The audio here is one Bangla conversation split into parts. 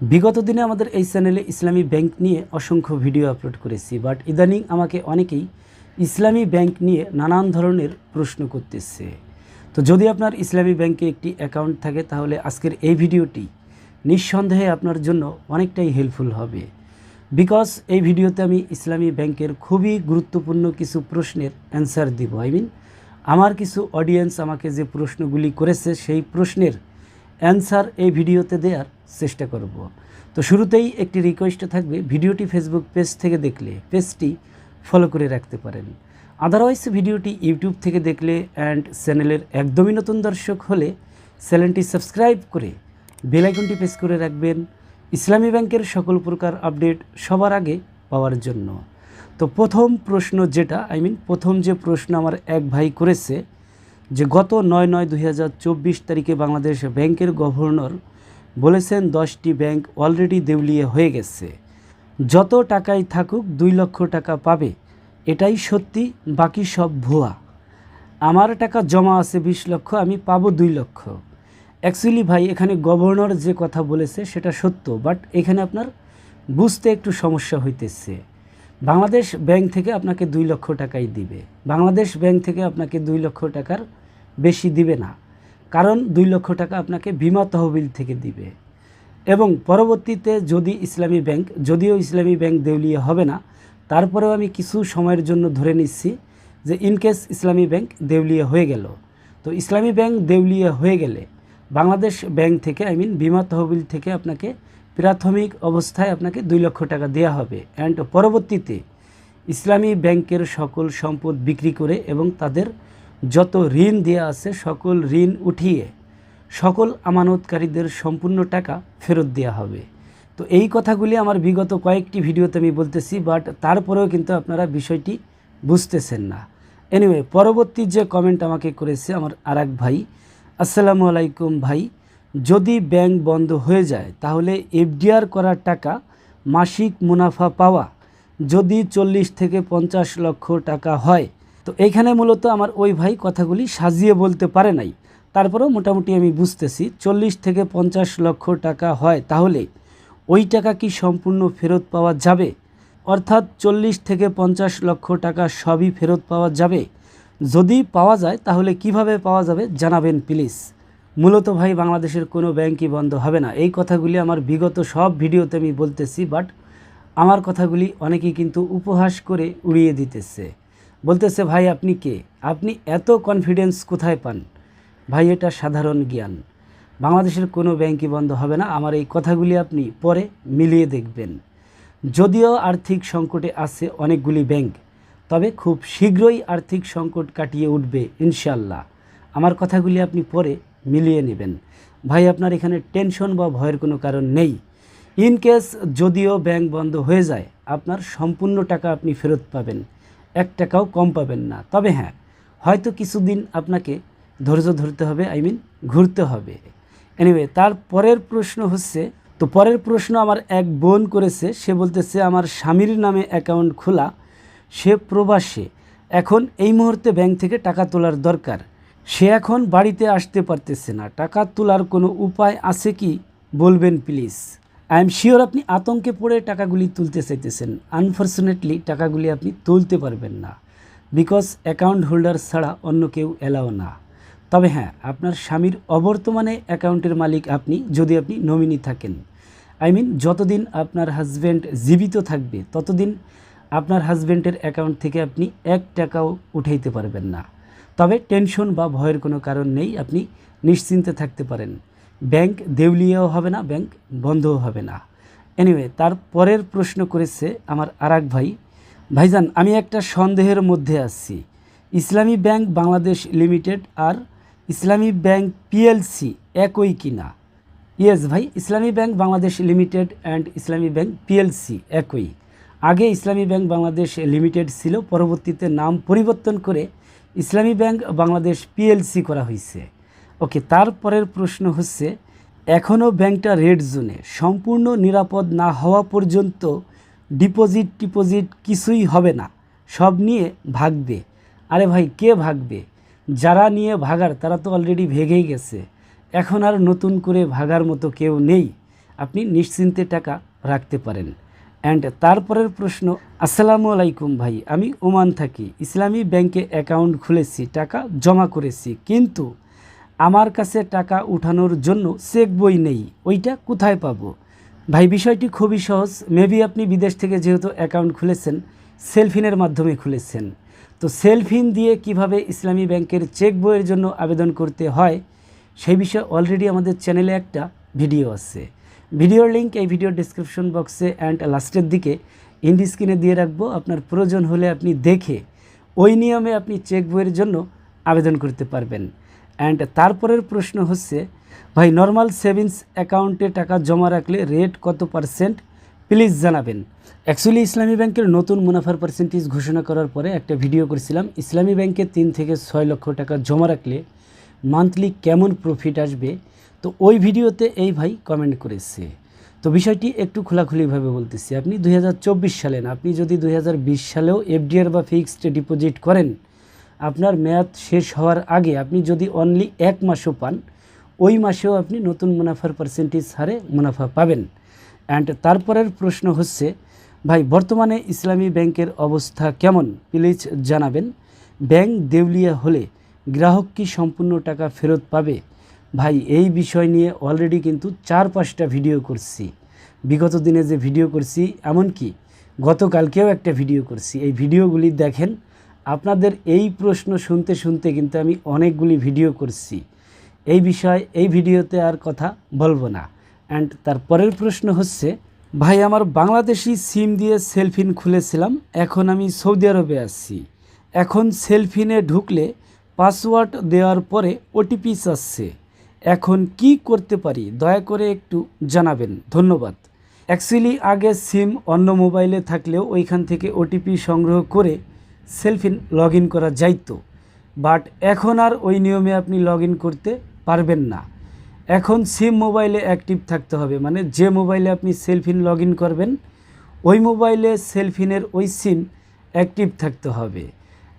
বিগত দিনে আমাদের এই চ্যানেলে ইসলামী ব্যাংক নিয়ে অসংখ্য ভিডিও আপলোড করেছি বাট ইদানিং আমাকে অনেকেই ইসলামী ব্যাংক নিয়ে নানান ধরনের প্রশ্ন করতেছে। তো যদি আপনার ইসলামী ব্যাংকে একটি অ্যাকাউন্ট থাকে, তাহলে আজকের এই ভিডিওটি নিঃসন্দেহে আপনার জন্য অনেকটাই হেল্পফুল হবে। বিকজ এই ভিডিওতে আমি ইসলামী ব্যাংকের খুবই গুরুত্বপূর্ণ কিছু প্রশ্নের অ্যান্সার দিব। আই মিন আমার কিছু অডিয়েন্স আমাকে যে প্রশ্নগুলি করেছে, সেই প্রশ্নের অ্যান্সার এই ভিডিওতে দেওয়ার চেষ্টা করব। তো শুরুতেই একটি রিকোয়েস্ট থাকবে, ভিডিওটি ফেসবুক পেজ থেকে দেখলে পেজটি ফলো করে রাখতে পারেন। আদারওয়াইজ ভিডিওটি ইউটিউব থেকে দেখলে অ্যান্ড চ্যানেলের একদমই নতুন দর্শক হলে চ্যানেলটি সাবস্ক্রাইব করে বেল আইকনটি প্রেস করে রাখবেন। ইসলামী ব্যাংকের সকল প্রকার আপডেট সবার আগে পাওয়ার জন্য। তো প্রথম প্রশ্ন যেটা আই মিন প্রথম যে প্রশ্ন আমার এক ভাই করেছে যে গত নয় নয় দুই তারিখে বাংলাদেশ ব্যাংকের গভর্নর বলেছেন দশটি ব্যাংক অলরেডি দেউলিয়ে হয়ে গেছে। যত টাকাই থাকুক, দুই লক্ষ টাকা পাবে। এটাই সত্যি, বাকি সব ভুয়া। আমার টাকা জমা আছে বিশ লক্ষ, আমি পাবো দুই লক্ষ। অ্যাকচুয়ালি ভাই, এখানে গভর্নর যে কথা বলেছে, সেটা সত্য, বাট এখানে আপনার বুঝতে একটু সমস্যা হইতেছে। বাংলাদেশ ব্যাংক থেকে আপনাকে দুই লক্ষ টাকাই দিবে। বাংলাদেশ ব্যাংক থেকে আপনাকে দুই লক্ষ টাকার বেশি দিবে না। কারণ দুই লক্ষ টাকা আপনাকে বিমা তহবিল থেকে দিবে। এবং পরবর্তীতে যদি ইসলামী ব্যাংক, যদিও ইসলামী ব্যাংক দেউলিয়া হবে না, তারপরেও আমি কিছু সময়ের জন্য ধরে নিচ্ছি যে ইনকেস ইসলামী ব্যাংক দেউলিয়া হয়ে গেল। তো ইসলামী ব্যাংক দেউলিয়া হয়ে গেলে বাংলাদেশ ব্যাংক থেকে আই মিন বিমা তহবিল থেকে আপনাকে প্রাথমিক অবস্থায় আপনাকে দুই লক্ষ টাকা দেওয়া হবে। অ্যান্ড পরবর্তীতে ইসলামী ব্যাংকের সকল সম্পদ বিক্রি করে এবং তাদের যত ঋণ দেওয়া আছে, সকল ঋণ উঠিয়ে সকল আমানতকারীদের সম্পূর্ণ টাকা ফেরত দেওয়া হবে। তো এই কথাগুলি আমার বিগত কয়েকটি ভিডিওতে আমি বলতেছি, বাট তারপরেও কিন্তু আপনারা বিষয়টি বুঝতেছেন না। এনিওয়ে পরবর্তী যে কমেন্ট আমাকে করেছে আমার আর ভাই, আসসালামু আলাইকুম ভাই, যদি ব্যাংক বন্ধ হয়ে যায়, তাহলে এফডিআর করার টাকা মাসিক মুনাফা পাওয়া যদি চল্লিশ থেকে পঞ্চাশ লক্ষ টাকা হয় তো এইখানে মূলত আমার ওই ভাই কথাগুলি সাজিয়ে বলতে পারে নাই। তারপরেও মোটামুটি আমি বুঝতেছি, চল্লিশ থেকে পঞ্চাশ লক্ষ টাকা হয় তাহলে ওই টাকা কি সম্পূর্ণ ফেরত পাওয়া যাবে? অর্থাৎ চল্লিশ থেকে পঞ্চাশ লক্ষ টাকা সবই ফেরত পাওয়া যাবে। যদি পাওয়া যায়, তাহলে কীভাবে পাওয়া যাবে জানাবেন প্লিজ। মূলত ভাই, বাংলাদেশের কোনো ব্যাংকই বন্ধ হবে না। এই কথাগুলি আমার বিগত সব ভিডিওতে আমি বলতেছি, বাট আমার কথাগুলি অনেকেই কিন্তু উপহাস করে উড়িয়ে দিতেছে। বলতেছে, ভাই, আপনি কে? আপনি এত কনফিডেন্স কোথায় পান? ভাই, এটা সাধারণ জ্ঞান। বাংলাদেশের কোনো ব্যাংকই বন্ধ হবে না। আমার এই কথাগুলি আপনি পরে মিলিয়ে দেখবেন। যদিও আর্থিক সংকটে আছে অনেকগুলি ব্যাংক, তবে খুব শীঘ্রই আর্থিক সংকট কাটিয়ে উঠবে ইনশাল্লাহ আমার কথাগুলি আপনি পরে মিলিয়ে নেবেন। ভাই, আপনার এখানে টেনশন বা ভয়ের কোনো কারণ নেই। ইন কেস যদিও ব্যাংক বন্ধ হয়ে যায়, আপনার সম্পূর্ণ টাকা আপনি ফেরত পাবেন। এক টাকাও কম পাবেন না। তবে হ্যাঁ হয়তো কিছুদিন আপনাকে ধৈর্য ধরতে হবে আই মিন ঘুরতে হবে। এনিওয়ে তার পরের প্রশ্ন হচ্ছে, তো পরের প্রশ্ন আমার এক বোন করেছে, সে বলতেছে, আমার স্বামীর নামে অ্যাকাউন্ট খোলা, সে প্রবাসে। এখন এই মুহূর্তে ব্যাংক থেকে টাকা তোলার দরকার। সে এখন বাড়িতে আসতে পারতেছে না। টাকা তোলার কোনো উপায় আছে কি? বলবেন প্লিজ আই এম শিওর আপনি আতঙ্কে পড়ে টাকাগুলি তুলতে চাইতেছেন। আনফর্চুনেটলি টাকাগুলি আপনি তুলতে পারবেন না। বিকজ অ্যাকাউন্ট হোল্ডার ছাড়া অন্য কেউ এলাও না। তবে হ্যাঁ আপনার স্বামীর অবর্তমানে অ্যাকাউন্টের মালিক আপনি, যদি আপনি নমিনি থাকেন। আই মিন যতদিন আপনার হাজব্যান্ড জীবিত থাকবে, ততদিন আপনার হাজব্যান্ডের অ্যাকাউন্ট থেকে আপনি এক টাকাও উঠাইতে পারবেন না। তবে টেনশন বা ভয়ের কোনো কারণ নেই, আপনি নিশ্চিন্তে থাকতে পারেন। ব্যাংক দেউলিয়াও হবে না, ব্যাংক বন্ধও হবে না। এনিওয়ে তার পরের প্রশ্ন করেছে আমার আরাক ভাই। ভাইজান, আমি একটা সন্দেহের মধ্যে আছি। ইসলামী ব্যাংক বাংলাদেশ লিমিটেড আর ইসলামী ব্যাংক পিএলসি একই কিনা ইয়েস ভাই, Islami bank Bangladesh limited and Islami bank PLC একই। আগে ইসলামী ব্যাংক বাংলাদেশ লিমিটেড ছিল, পরবর্তীতে নাম পরিবর্তন করে ইসলামী ব্যাংক বাংলাদেশ পিএলসি করা হয়েছে ওকে, তারপরের প্রশ্ন হচ্ছে এখনও ব্যাংকটা রেড জোনে, সম্পূর্ণ নিরাপদ না হওয়া পর্যন্ত ডিপোজিট টিপোজিট কিছুই হবে না, সব নিয়ে ভাগবে। আরে ভাই, কে ভাগবে? যারা নিয়ে ভাগার, তারা তো অলরেডি ভেগেই গেছে। এখন আর নতুন করে ভাগার মতো কেউ নেই। আপনি নিশ্চিন্তে টাকা রাখতে পারেন। অ্যান্ড তারপরের প্রশ্ন, আসসালামু আলাইকুম ভাই, আমি ওমান থাকি। ইসলামী ব্যাংকে অ্যাকাউন্ট খুলেছি, টাকা জমা করেছি, কিন্তু আমার কাছে টাকা উঠানোর জন্য চেক বই নেই, ওইটা কোথায় পাবো? ভাই, বিষয়টি খুবই সহজ। মেবি আপনি বিদেশ থেকে যেহেতু অ্যাকাউন্ট খুলেছেন সেলফিনের মাধ্যমে খুলেছেন। তো সেলফিন দিয়ে কীভাবে ইসলামী ব্যাংকের চেক বইয়ের জন্য আবেদন করতে হয়, সেই বিষয়ে অলরেডি আমাদের চ্যানেলে একটা ভিডিও আছে। ভিডিওর লিঙ্ক এই ভিডিওর ডিসক্রিপশন বক্সে অ্যান্ড লাস্টের দিকে ইন্ডি স্ক্রিনে দিয়ে রাখব। আপনার প্রয়োজন হলে আপনি দেখে ওই নিয়মে আপনি চেক বইয়ের জন্য আবেদন করতে পারবেন। অ্যান্ড তারপরের প্রশ্ন হচ্ছে, ভাই নর্মাল সেভিংস অ্যাকাউন্টে টাকা জমা রাখলে রেট কত পার্সেন্ট প্লিজ জানাবেন। অ্যাকচুয়ালি ইসলামী ব্যাংকের নতুন মুনাফার পার্সেন্টেজ ঘোষণা করার পরে একটা ভিডিও করেছিলাম। ইসলামী ব্যাংকে তিন থেকে ছয় লক্ষ টাকা জমা রাখলে মান্থলি কেমন প্রফিট আসবে? তো ওই ভিডিওতে এই ভাই কমেন্ট করেছে। তো বিষয়টি একটু খোলাখুলিভাবে বলতেছি। আপনি দু হাজার চব্বিশ সালে না, আপনি যদি দুই হাজার বিশ সালেও এফডিআর বা ফিক্সড ডিপোজিট করেন আপনার মেয়াদ শেষ হওয়ার আগে আপনি যদি অনলি এক মাসও পান, ওই মাসেও আপনি নতুন মুনাফার পার্সেন্টেজ হারে মুনাফা পাবেন। অ্যান্ড তারপরের প্রশ্ন হচ্ছে, ভাই, বর্তমানে ইসলামী ব্যাংকের অবস্থা কেমন? প্লিজ জানাবেন। ব্যাংক দেউলিয়া হলে গ্রাহক কি সম্পূর্ণ টাকা ফেরত পাবে? ভাই, এই বিষয় নিয়ে অলরেডি কিন্তু চার পাঁচটা ভিডিও করছি। বিগত দিনে যে ভিডিও করছি, এমনকি গতকালকেও একটা ভিডিও করছি। এই ভিডিওগুলি দেখেন আপনাদের এই প্রশ্ন শুনতে শুনতে কিন্তু আমি অনেকগুলি ভিডিও করছি। এই বিষয়, এই ভিডিওতে আর কথা বলব না। অ্যান্ড তারপরের প্রশ্ন হচ্ছে, ভাই, আমার বাংলাদেশি সিম দিয়ে সেলফিন খুলেছিলাম, এখন আমি সৌদি আরবে আসছি এখন সেলফিনে ঢুকলে পাসওয়ার্ড দেওয়ার পরে ওটিপি চাচ্ছে। এখন কি করতে পারি? দয়া করে একটু জানাবেন। ধন্যবাদ। অ্যাকচুয়ালি আগে সিম অন্য মোবাইলে থাকলেও ওইখান থেকে ওটিপি সংগ্রহ করে সেলফিন লগ ইন করা যাইতো। বাট এখন আর ওই নিয়মে আপনি লগ ইন করতে পারবেন না। এখন সিম মোবাইলে অ্যাক্টিভ থাকতে হবে। মানে যে মোবাইলে আপনি সেলফিন লগ ইন করবেন, ওই মোবাইলে সেলফিনের ওই সিম অ্যাক্টিভ থাকতে হবে।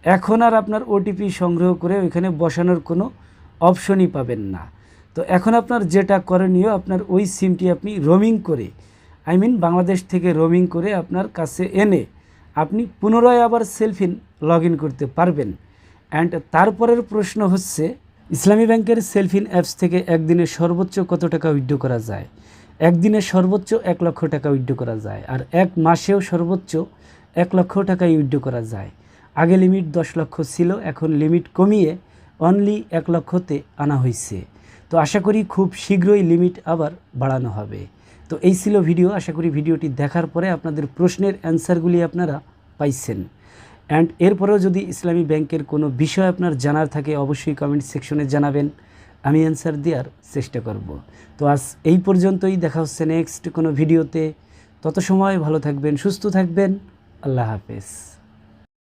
এখন আর আপনার ওটিপি সংগ্রহ করে ওইখানে বসানোর কোনো অপশনই পাবেন না। তো এখন আপনার যেটা করণীয়, আপনার ওই সিমটি আপনি রোমিং করে, আই মিন বাংলাদেশ থেকে রোমিং করে আপনার কাছে এনে আপনি পুনরায় আবার সেলফিন লগ করতে পারবেন। অ্যান্ড তারপরের প্রশ্ন হচ্ছে, ইসলামী ব্যাংকের সেলফিন অ্যাপস থেকে একদিনে সর্বোচ্চ কত টাকা উইথড্র করা যায়? একদিনে সর্বোচ্চ এক লক্ষ টাকা উইথড্র করা যায় আর এক মাসেও সর্বোচ্চ এক লক্ষ টাকা উইথড্র করা যায়। আগে লিমিট দশ লক্ষ ছিল, এখন লিমিট কমিয়ে অনলি এক লক্ষতে আনা হয়েছে তো আশা করি খুব শীঘ্রই লিমিট আবার বাড়ানো হবে। তো এই ছিল ভিডিও, আশা করি ভিডিওটি দেখার পরে আপনাদের প্রশ্নের অ্যান্সারগুলি আপনারা পাইছেন। অ্যান্ড এরপরেও যদি ইসলামী ব্যাংকের কোনো বিষয় আপনার জানার থাকে, অবশ্যই কমেন্ট সেকশনে জানাবেন। আমি অ্যান্সার দেওয়ার চেষ্টা করব। তো আজ এই পর্যন্তই, দেখা হচ্ছে নেক্সট কোনো ভিডিওতে। তত সময় ভালো থাকবেন, সুস্থ থাকবেন। আল্লাহ হাফেজ।